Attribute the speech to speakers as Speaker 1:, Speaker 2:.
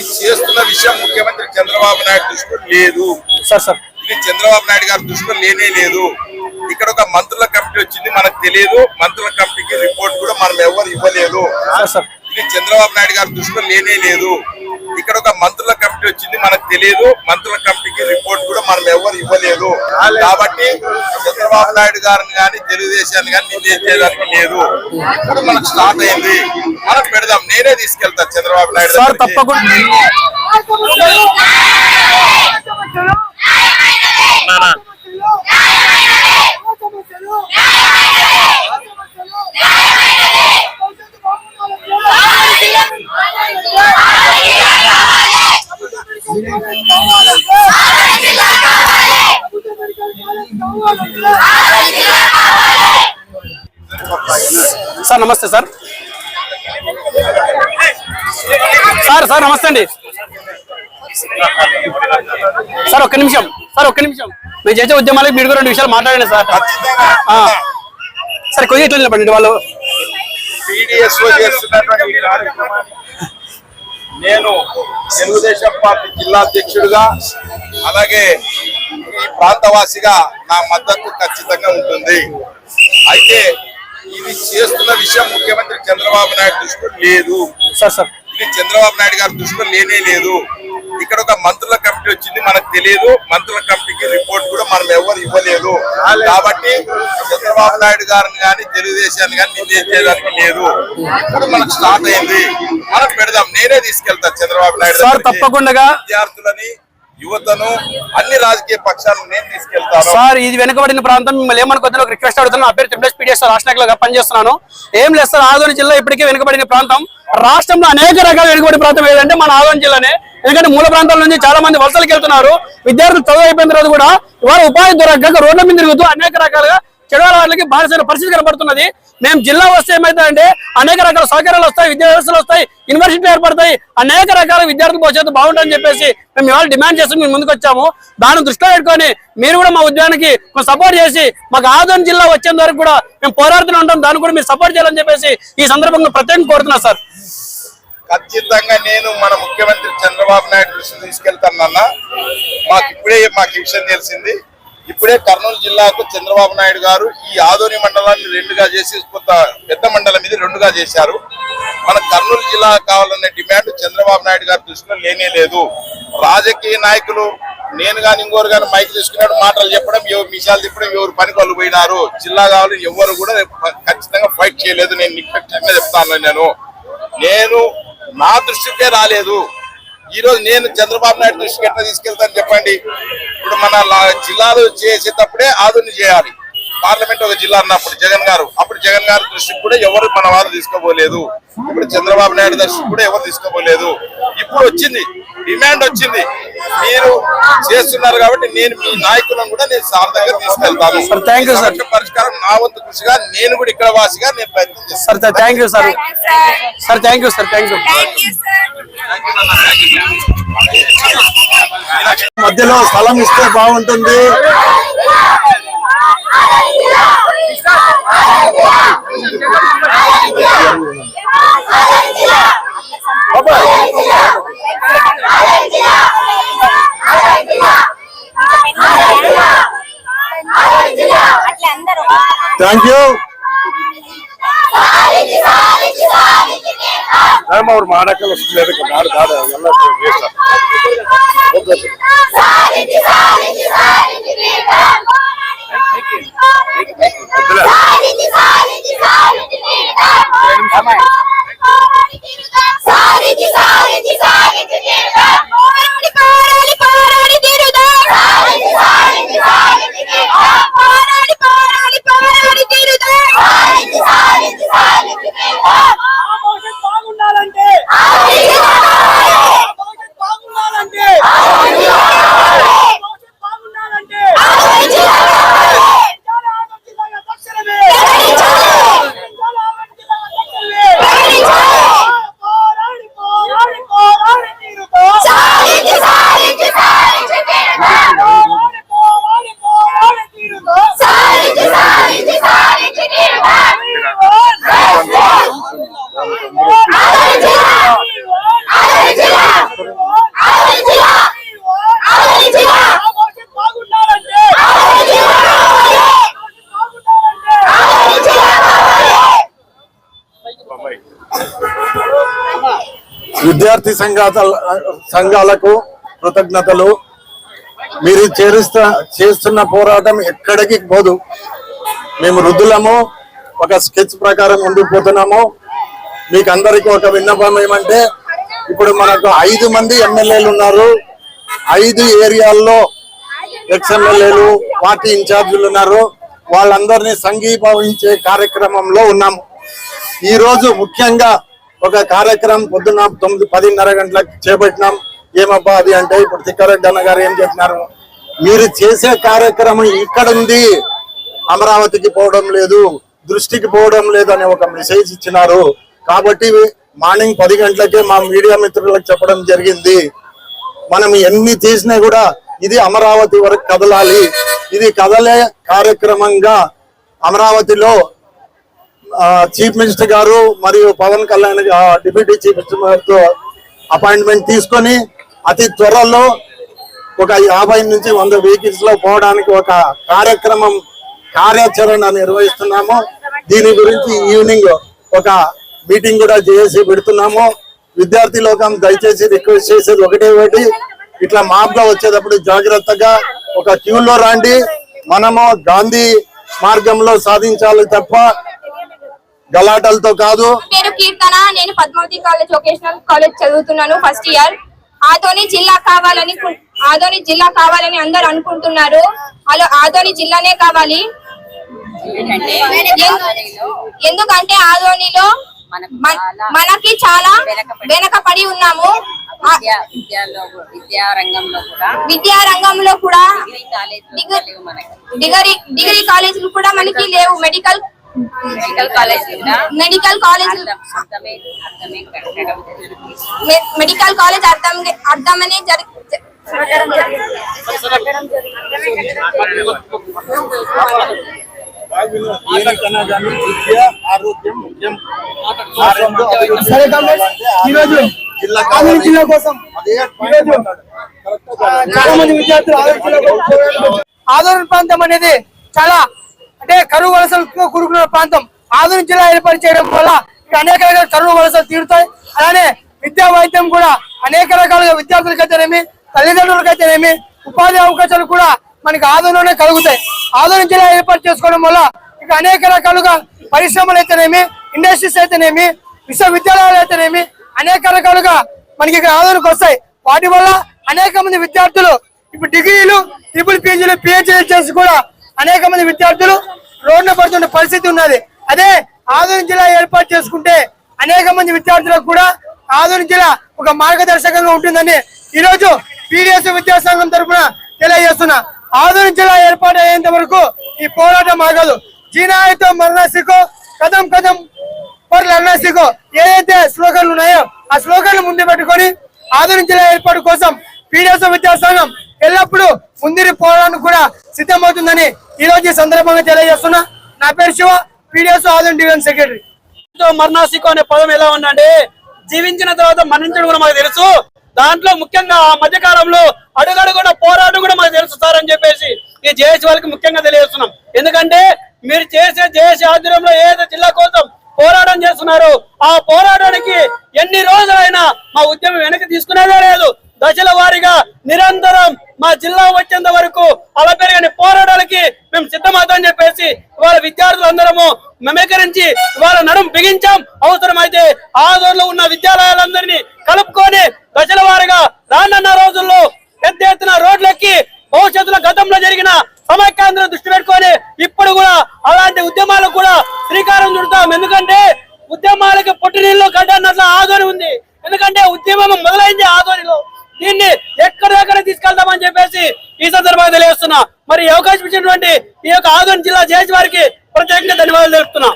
Speaker 1: ఇది చేస్తున్న విషయం ముఖ్యమంత్రి చంద్రబాబు నాయుడు దృష్టిలో లేదు.
Speaker 2: Sir sir.
Speaker 1: ఇది చంద్రబాబు నాయుడు గారి దృష్టిలో లేనే లేదు. ఇక్కడ ఒక మంత్రుల కమిటీ వచ్చింది మనకు తెలియదు. మంత్రుల కమిటీకి రిపోర్ట్ కూడా మనం ఎవరు ఇవ్వలేదు. ఇది చంద్రబాబు నాయుడు గారి దృష్టిలో లేనే లేదు. ఇక్కడ ఒక మంత్రుల కమిటీ వచ్చింది మనకు తెలియదు. మంత్రుల కమిటీకి రిపోర్ట్ కూడా మనం ఎవరు ఇవ్వలేదు. కాబట్టి చంద్రబాబు నాయుడు గారిని కానీ తెలుగుదేశాన్ని కానీ నిందించేదానికి లేదు. ఇప్పుడు మనకు స్టార్ట్ అయింది. మనం పెడదాం. నేనే తీసుకెళ్తా చంద్రబాబు నాయుడు.
Speaker 2: తప్పకుండా. సార్ నమస్తే సార్. సార్ సార్ నమస్తే అండి. సార్ ఒక్క నిమిషం. సార్ ఒక్క నిమిషం. మేము చేసే ఉద్యమాలకు మీరు కూడా రెండు విషయాలు మాట్లాడండి సార్. సార్ కొద్దిగా ఇట్లా నిలబడండి వాళ్ళు.
Speaker 1: నేను తెలుగుదేశం పార్టీ జిల్లా అధ్యక్షుడిగా అలాగే ఈ ప్రాంతవాసిగా నా మద్దతు ఖచ్చితంగా ఉంటుంది. అయితే ఇది చేస్తున్న విషయం ముఖ్యమంత్రి చంద్రబాబు నాయుడు దృష్టిలో లేదు.
Speaker 2: Sir sir.
Speaker 1: ఇది చంద్రబాబు నాయుడు గారి దృష్టిలో లేనే లేదు. ఇక్కడ ఒక మంత్రుల కమిటీ వచ్చింది మనకు తెలియదు. మంత్రుల కమిటీకి రిపోర్ట్ కూడా మనం ఎవరు ఇవ్వలేదు. కాబట్టి చంద్రబాబు నాయుడు గారిని కానీ తెలుగుదేశాన్ని కానీ నిందించేదానికి లేదు. ఇప్పుడు మనకు స్టార్ట్ అయింది. మనం పెడదాం. నేనే తీసుకెళ్తా చంద్రబాబు నాయుడు.
Speaker 2: తప్పకుండా
Speaker 1: విద్యార్థులని యువతను అన్ని రాజకీయ పక్షాలను నేను తీసుకెళ్తాను.
Speaker 2: సార్ ఇది వెనుకబడిన ప్రాంతం. మిమ్మల్ని ఏమనుకోవద్దని ఒక రిక్వెస్ట్ అడుగుతున్నాను నా పేరు త్రిపుల్ పీడిఎస్ రాష్ట్రంలో పనిచేస్తున్నాను. ఏం లేదు సార్ ఆదోని జిల్లా ఇప్పటికే వెనుకబడిన ప్రాంతం. రాష్ట్రంలో అనేక రకాల వెనుకబడిన ప్రాంతం ఏదంటే మన ఆదోని జిల్లానే. ఎందుకంటే మూల ప్రాంతాల నుంచి చాలా మంది వలసలకు వెళ్తున్నారు. విద్యార్థులు చదువు అయిపోయిన తర్వాత కూడా వారు ఉపాధి దొరకక రోడ్ల మీద తిరుగుతూ అనేక రకాలుగా చెడవాల వాళ్ళకి బానిసైన పరిస్థితి కనబడుతున్నది. మేము జిల్లా వస్తే ఏమవుతుందంటే అనేక రకాల సౌకర్యాలు వస్తాయి విద్యా వ్యవస్థలు వస్తాయి యూనివర్సిటీలు ఏర్పడతాయి. అనేక రకాల విద్యార్థుల భవిష్యత్తు బాగుంటుందని చెప్పేసి మేము ఇవాళ డిమాండ్ చేసి మేము ముందుకు వచ్చాము. దాన్ని దృష్టిలో పెట్టుకొని మీరు కూడా మా ఉద్యానికి సపోర్ట్ చేసి మాకు ఆదోన్ జిల్లా వచ్చేంత వరకు కూడా మేము పోరాడుతూనే ఉంటాం. దాన్ని కూడా మీరు సపోర్ట్ చేయాలని చెప్పేసి ఈ సందర్భంగా ప్రత్యేకంగా కోరుతున్నా సార్.
Speaker 1: ఖచ్చితంగా నేను మన ముఖ్యమంత్రి చంద్రబాబు నాయుడు దృష్టికి తీసుకెళ్తానన్నా మాకు ఇప్పుడే మాకు విషయం తెలిసింది. ఇప్పుడే కర్నూలు జిల్లాకు చంద్రబాబు నాయుడు గారు ఈ ఆదోని మండలాన్ని రెండుగా చేసి కొంత పెద్ద మండలం ఇది రెండుగా చేశారు. మన కర్నూలు జిల్లా కావాలనే డిమాండ్ చంద్రబాబు నాయుడు గారి దృష్టిలో లేనే లేదు. రాజకీయ నాయకులు నేను కానీ ఇంకోరు కానీ మైక్ తీసుకున్నాడు మాటలు చెప్పడం ఎవరు విషయాలు తిప్పడం ఎవరు పని వాళ్ళు పోయినారు. జిల్లా కావాలి ఎవరు కూడా ఖచ్చితంగా ఫైట్ చేయలేదు. నేను నిక్కచ్చిగా చెప్తాను నేను. నేను నా దృష్టికే రాలేదు. ఈ రోజు నేను చంద్రబాబు నాయుడు దృష్టికి ఎట్లా తీసుకెళ్తాను చెప్పండి. ఇప్పుడు మన లా- జిల్లాలు చేసేటప్పుడే ఆధునిక చేయాలి. పార్లమెంట్ ఒక జిల్లా అన్నప్పుడు జగన్ గారు. అప్పుడు జగన్ గారి దృష్టికి కూడా ఎవరు మన వాళ్ళు తీసుకోపోలేదు ఇప్పుడు చంద్రబాబు నాయుడు దృష్టికి కూడా ఎవరు తీసుకోబోలేదు. ఇప్పుడు వచ్చింది డిమాండ్ వచ్చింది. మీరు చేస్తున్నారు కాబట్టి నేను మీ నాయకులను కూడా నేను సార్ దగ్గర తీసుకెళ్తాను పరిష్కారం నా వంతు కృషిగా నేను కూడా ఇక్కడ వాసిగా నేను ప్రయత్నం చేస్తాను.
Speaker 2: Sir thank you sir sir thank you sir thank you
Speaker 3: మధ్యలో స్థలం ఇస్తే బాగుంటుంది. தேங்க்யூ ஆமா ஒரு மாடக்கல் இருக்கு நாடு நாடு எல்லாம்
Speaker 4: சாரிக்கு
Speaker 3: విద్యార్థి సంఘాల సంఘాలకు కృతజ్ఞతలు. మీరు చేరుస్తా చేస్తున్న పోరాటం ఎక్కడికి పోదు. మేము వృద్ధులము ఒక స్కెచ్ ప్రకారం ఉండిపోతున్నాము మీకు అందరికీ ఒక విన్నపం ఏమంటే ఇప్పుడు మనకు ఐదు మంది ఎమ్మెల్యేలు ఉన్నారు. ఐదు ఏరియాల్లో ఎక్స్ఎమ్మెల్యేలు పార్టీ ఇన్ఛార్జీలు ఉన్నారు. వాళ్ళందరినీ సంఘీభావించే కార్యక్రమంలో ఉన్నాము. ఈరోజు ముఖ్యంగా ఒక కార్యక్రమం పొద్దున్న తొమ్మిది పదిన్నర గంటలకు చేపట్టినాం. ఏమబ్బా అది అంటే ఇప్పుడు తిక్కారెడ్డి అన్న గారు ఏం చెప్పినారు? మీరు చేసే కార్యక్రమం ఇక్కడ ఉంది. అమరావతికి పోవడం లేదు దృష్టికి పోవడం లేదు అనే ఒక మెసేజ్ ఇచ్చినారు. కాబట్టి మార్నింగ్ పది గంటలకే మా మీడియా మిత్రులకు చెప్పడం జరిగింది. మనం ఎన్ని చేసినా కూడా ఇది అమరావతి వరకు కదలాలి. ఇది కదలే కార్యక్రమంగా అమరావతిలో చీఫ్ మినిస్టర్ గారు మరియు Pawan Kalyan deputy chief minister గారితో అపాయింట్మెంట్ తీసుకొని అతి త్వరలో ఒక యాభై నుంచి వంద వెహికల్స్లో పోవడానికి ఒక కార్యక్రమం కార్యాచరణ నిర్వహిస్తున్నాము. దీని గురించి ఈవినింగ్ ఒక మీటింగ్ కూడా చేసి పెడుతున్నాము. విద్యార్థి లోకం దయచేసి రిక్వెస్ట్ చేసేది ఒకటే ఒకటి. ఇట్లా మాప్ వచ్చేటప్పుడు జాగ్రత్తగా ఒక క్యూలో రాండి. మనము గాంధీ మార్గంలో సాధించాలి తప్ప గలాటలతో కాదు.
Speaker 4: పేరు కీర్తన. నేను పద్మావతి కాలేజ్ వొకేషనల్ కాలేజ్ చదువుతున్నాను ఫస్ట్ ఇయర్. ఆదోని జిల్లా కావాలని ఆదోని జిల్లా కావాలని అందరు అనుకుంటున్నారు. అలా ఆదోని జిల్లానే కావాలి. ఎందుకంటే ఆదోనిలో మన- మనకి చాలా వెనకపడి ఉన్నాము.
Speaker 5: విద్యా రంగంలో కూడా
Speaker 4: విద్యా రంగంలో కూడా
Speaker 5: డిగ్రీ కాలేజీలు
Speaker 4: డిగ్రీ-
Speaker 5: లేవు మనకి.
Speaker 4: డిగ్రీ డిగ్రీ కాలేజీలు కూడా మనకి లేవు. Medical
Speaker 5: medical college
Speaker 4: medical college అర్థం అర్థమనే
Speaker 3: జిల్లా
Speaker 6: కోసం చాలా మంది విద్యార్థులు. ఆదరణ ప్రాంతం అనేది చాలా అంటే కరువు వలసలు కూరుకున్న ప్రాంతం ఆధునిక జిల్లా ఏర్పాటు చేయడం వల్ల అనేక రకాల కరువు వలసలు తీరుతాయి. అలానే విద్యా వైద్యం కూడా అనేక రకాలుగా విద్యార్థులకైతేనేమి తల్లిదండ్రులకైతేనేమి ఉపాధి అవకాశాలు కూడా మనకి ఆదరణలోనే కలుగుతాయి. ఆదరణ జిల్లా ఏర్పాటు చేసుకోవడం వల్ల ఇక అనేక రకాలుగా పరిశ్రమలు అయితేనేమి ఇండస్ట్రీస్ అయితేనేమి విశ్వవిద్యాలయాలు అయితేనేమి అనేక రకాలుగా మనకి ఇక్కడ ఆదరణకు వస్తాయి. వాటి వల్ల అనేక మంది విద్యార్థులు ఇప్పుడు డిగ్రీలు ట్రిపుల్ పీజీలు పిహెచ్డీ చేసి కూడా అనేక మంది విద్యార్థులు రోడ్డున పడుతున్న పరిస్థితి ఉన్నది. అదే ఆదరణ జిల్లా ఏర్పాటు చేసుకుంటే అనేక మంది విద్యార్థులకు కూడా ఆదరణ జిల్లా ఒక మార్గదర్శకంగా ఉంటుందని ఈరోజు పీడిఎస్ విద్యాసంఘం తరఫున తెలియజేస్తున్నా. ఆదరణ జిల్లా ఏర్పాటు అయ్యేంత వరకు ఈ పోరాటం ఆగదు. జీనాయితో మరణసికో కథం కథం పర్ ఏదైతే స్లోగన్లు ఉన్నాయో ఆ స్లోగన్లు ముందు పెట్టుకొని ఆదరణ జిల్లా ఏర్పాటు కోసం పీడిఎస్ విద్యాసంఘం ఎల్లప్పుడూ ముందిరి పోరాటం కూడా సిద్ధమవుతుందని ఈ రోజు ఈ సందర్భంగా తెలియజేస్తున్నా నా పేరు శివ పీడిఎస్ ఆదరణ డివిజన్ సెక్రటరీ.
Speaker 2: మరణాసికో అనే పదం ఎలా ఉందంటే జీవించిన తర్వాత మరణించడం కూడా మాకు తెలుసు. దాంట్లో ముఖ్యంగా ఆ మధ్య కాలంలో అడుగడుగున పోరాటం కూడా మాకు తెలుసు సార్ అని చెప్పేసి ఈ జేఏసీ వాళ్ళకి ముఖ్యంగా తెలియజేస్తున్నాం. ఎందుకంటే మీరు చేసే జేఏసీ ఆధ్వర్యంలో ఏదో జిల్లా కోసం పోరాటం చేస్తున్నారు ఆ పోరాటానికి ఎన్ని రోజులైనా మా ఉద్యమం వెనక్కి తీసుకునేదే లేదు. దశల వారీగా నిరంతరం మా జిల్లా వచ్చేంత వరకు అలా పెరగని పోరాటాలకి మేము చెప్పేసి వాళ్ళ విద్యార్థులందరము మెమకరించి వాళ్ళ నడుం బిగించాం. అవసరమైతే ఆదోళనలో ఉన్న విద్యాలయాలందరినీ కలుపుకొని దశల వారిగా రానున్న రోజుల్లో పెద్ద ఎత్తున రోడ్లెక్కి భవిష్యత్తులో గతంలో జరిగిన సమైక్యాంధ్రం దృష్టి పెట్టుకొని ఇప్పుడు కూడా అలాంటి ఉద్యమాలకు కూడా శ్రీకారం చుడతాం. ఎందుకంటే ఉద్యమాలకి పుట్టినీళ్ళు గడ్డన్నట్లు ఆదోని ఉంది. ఎందుకంటే ఉద్యమం మొదలైంది ఆదోనిలో. దీన్ని ఎక్కడెక్కడ తీసుకెళ్తామని చెప్పేసి ఈ సందర్భంగా తెలియజేస్తున్నా. మరి ఈ అవకాశం ఇచ్చినటువంటి ఈ యొక్క ఆదోని జిల్లా జేజ్ వారికి ప్రత్యేకంగా ధన్యవాదాలు తెలుపుతున్నా.